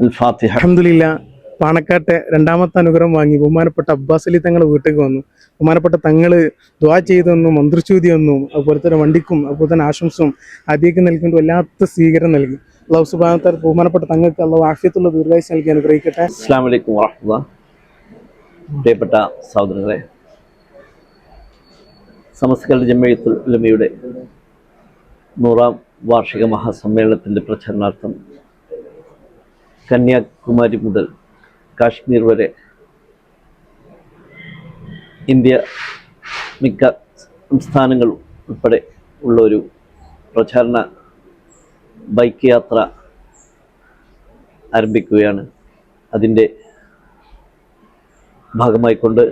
അലഹമില്ല പാണക്കാട്ടെ രണ്ടാമത്തെ അനുഗ്രഹം വാങ്ങി. ബഹുമാനപ്പെട്ട അബ്ബാസ് അലി തങ്ങൾ വീട്ടിലേക്ക് വന്നു. ബഹുമാനപ്പെട്ട തങ്ങൾ ദ്വാ ചെയ്തെന്നും മന്ത്രിച്ചൂതിയെന്നും അതുപോലെ തന്നെ വണ്ടിക്കും അതുപോലെ തന്നെ ആശംസും അതിയൊക്കെ നൽകേണ്ട വല്ലാത്ത സ്വീകരണം നൽകി. അള്ളാഹു സുബാനത്താൽ ബഹുമാനപ്പെട്ട തങ്ങൾക്ക് അള്ളാഹു ആഫ്യത്തുള്ള ദീർഘായുസ് നൽകി അനുഗ്രഹിക്കട്ടെ. അസ്സാം പ്രിയപ്പെട്ട സഹോദരങ്ങളെ സമസ്കൽ ജമ്മയത്തുൽ നൂറാം വാർഷിക മഹാസമ്മേളനത്തിന്റെ പ്രചരണാർത്ഥം കന്യാകുമാരി മുതൽ കാശ്മീർ വരെ ഇന്ത്യ മിക്ക സംസ്ഥാനങ്ങളും ഉൾപ്പെടെ ഉള്ള ഒരു പ്രചാരണ ബൈക്ക് യാത്ര ആരംഭിക്കുകയാണ്. അതിന്റെ ഭാഗമായിക്കൊണ്ട്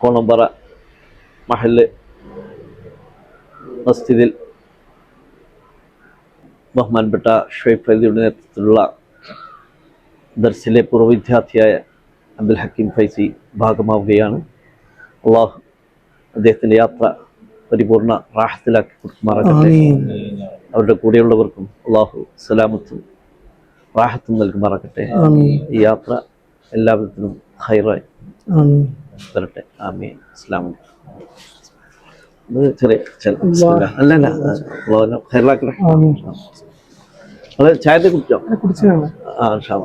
കോണമ്പറ മഹൽ മസ്ജിദിൽ ബഹുമാനപ്പെട്ട ഷെയ്ഫ് ഫൈസിയുടെ നേതൃത്വത്തിലുള്ള ദർസിലെ പൂർവ വിദ്യാർത്ഥിയായ അബ്ദുൽ ഹക്കീം ഫൈസി ഭാഗമാവുകയാണ്. അള്ളാഹു അദ്ദേഹത്തിന്റെ യാത്ര പരിപൂർണ റാഹത്തിലാക്കി കൊടുക്കുമാറാകട്ടെ. അവരുടെ കൂടെയുള്ളവർക്കും അള്ളാഹു സലാമത്തും റാഹത്തും നൽകുമാറാകട്ടെ. ഈ യാത്ര എല്ലാവിധത്തിനും ഹൈറായി വരട്ടെ. ആമീൻ. അസ്ലാം ഇത് ചെറിയ അല്ല അല്ല അത് ചായത്തെ കുടിച്ചോ? കുടിച്ചതാണ്. ആ ഷാമ